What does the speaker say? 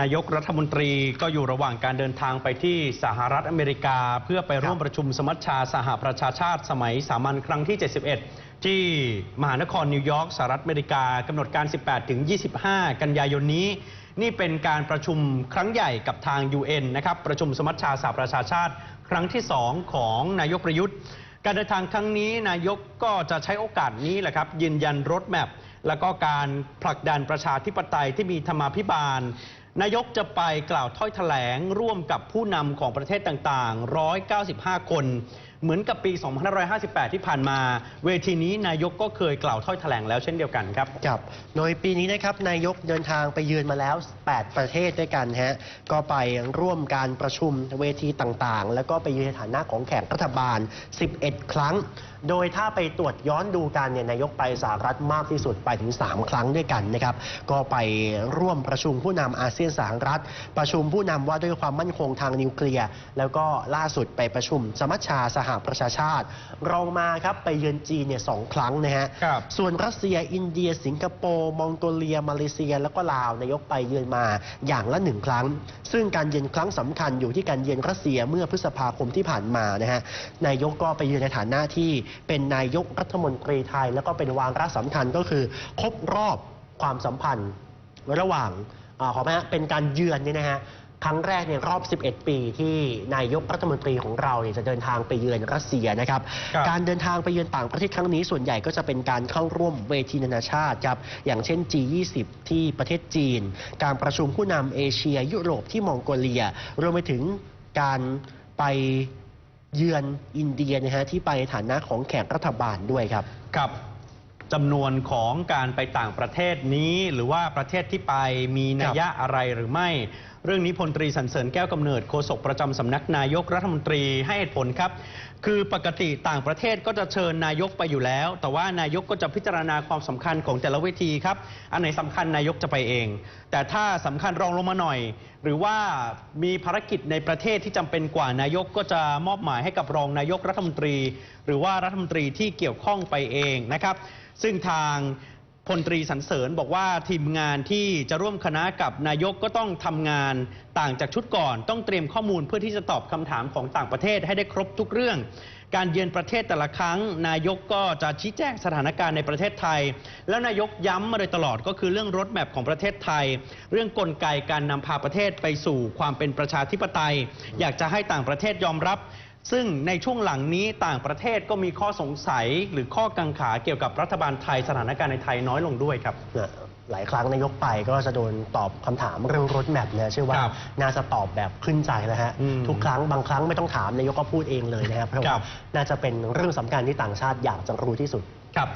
นายกรัฐมนตรีก็อยู่ระหว่างการเดินทางไปที่สหรัฐอเมริกา เพื่อไปร่วมประชุมสมัชชาสหประชาชาติสมัยสามัญครั้งที่ 71 ที่มหานครนิวยอร์กสหรัฐอเมริกากำหนดการ 18 ถึง 25 กันยายนนี้ นี่เป็นการประชุมครั้งใหญ่กับทาง UN นะครับประชุมสมัชชาสหประชาชาติ ครั้งที่ 2 ของนายกประยุทธ์ การเดินทางครั้งนี้นายกก็จะใช้โอกาสนี้แหละครับยืนยันรถแมพแล้วก็การผลักดันประชาธิปไตยที่มีธรรมาภิบาล นายกจะไปกล่าวถ้อยแถลงร่วมกับผู้นำของประเทศต่างๆ 195 คน เหมือนกับปี 2558 ที่ผ่านมา เวทีนี้นายกก็เคยกล่าวถ้อยแถลงแล้วเช่นเดียวกันครับ ครับ โดยปีนี้นะครับนายกเดินทางไปเยือนมาแล้ว 8 ประเทศด้วยกันฮะ ก็ไปร่วมการประชุมเวทีต่างๆ แล้วก็ไปยืนในฐานะของแขกรัฐบาล 11 ครั้ง โดยถ้าไปตรวจย้อนดูกันเนี่ยนายกไปสหรัฐมากที่สุดไปถึง 3 ครั้งด้วยกันนะครับ ก็ไปร่วมประชุมผู้นำอาเซียนสหรัฐ ประชุมผู้นำว่าด้วยความมั่นคงทางนิวเคลียร์ แล้วก็ล่าสุดไปประชุมสมัชชาสหประชาชาติ รองมาครับไปเยือนจีนเนี่ยสองครั้งนะฮะครับส่วนรัสเซียอินเดีย สิงคโปร์มองโกเลีย มาเลเซีย แล้วก็ลาวนายกไปเยือนมาอย่างละหนึ่งครั้ง ซึ่งการเยือนครั้งสำคัญอยู่ที่การเยือนรัสเซียเมื่อพฤษภาคมที่ผ่านมานะฮะนายกก็ไปเยือนในฐานะที่เป็นนายกรัฐมนตรีไทย แล้วก็เป็นวาระสำคัญก็คือ ครบรอบความสัมพันธ์ระหว่าง อาขอไหมฮะเป็นการเยือนเนี่ยนะฮะครั้งแรกในรอบ 11 ปีที่นายกรัฐมนตรีของเราเนี่ยจะเดินทางไปเยือนรัสเซียนะครับครับ การเดินทางไปเยือนต่างประเทศครั้งนี้ส่วนใหญ่ก็จะเป็นการเข้าร่วมเวทีนานาชาติครับ อย่างเช่น G20 ที่ประเทศจีน การประชุมผู้นำเอเชียยุโรปที่มองโกเลีย รวมไปถึงการไปเยือนอินเดียนะฮะที่ไปในฐานะของแขกรัฐบาลด้วยครับกับ จำนวนของการไปต่างประเทศนี้ หรือว่าประเทศที่ไปมีนัยยะอะไรหรือไม่ เรื่องนี้พลตรีสันเสริญแก้วกำเนิดโฆษกประจำสำนักนายกรัฐมนตรีให้เหตุผลครับ คือปกติต่างประเทศก็จะเชิญนายกไปอยู่แล้ว แต่ว่านายกก็จะพิจารณาความสำคัญของแต่ละเวทีครับ อันไหนสำคัญนายกจะไปเอง แต่ถ้าสำคัญรองลงมาหน่อย หรือว่ามีภารกิจในประเทศที่จำเป็นกว่านายกก็จะมอบหมายให้กับรองนายกรัฐมนตรี หรือว่ารัฐมนตรีที่เกี่ยวข้องไปเองนะครับ ซึ่งทาง พลตรีสรรเสริญบอกว่าทีมงานที่จะร่วมคณะกับนายกก็ต้องทำงานต่างจากชุดก่อน ต้องเตรียมข้อมูลเพื่อที่จะตอบคำถามของต่างประเทศให้ได้ครบทุกเรื่อง การเยือนประเทศแต่ละครั้ง นายกก็จะชี้แจงสถานการณ์ในประเทศไทย แล้วนายกย้ำมาโดยตลอดก็คือเรื่องรถแมพของประเทศไทย เรื่องกลไกการนำพาประเทศไปสู่ความเป็นประชาธิปไตย อยากจะให้ต่างประเทศยอมรับ ซึ่งในช่วงหลังนี้ต่างประเทศก็มีข้อสงสัยหรือข้อกังขาเกี่ยวกับรัฐบาลไทยสถานการณ์ในไทยน้อยลงด้วยครับนะหลายครั้งนายกไปก็จะโดนตอบคำถามเรื่องรถแมพนะเชื่อว่าครับน่าจะตอบแบบขึ้นใจนะฮะ อืมทุกครั้งบางครั้งไม่ต้องถามนายกก็พูดเองเลยนะครับเพราะครัว่าบ น่าจะเป็นเรื่องสำคัญที่ต่างชาติอยากจะรู้ที่สุด ครับ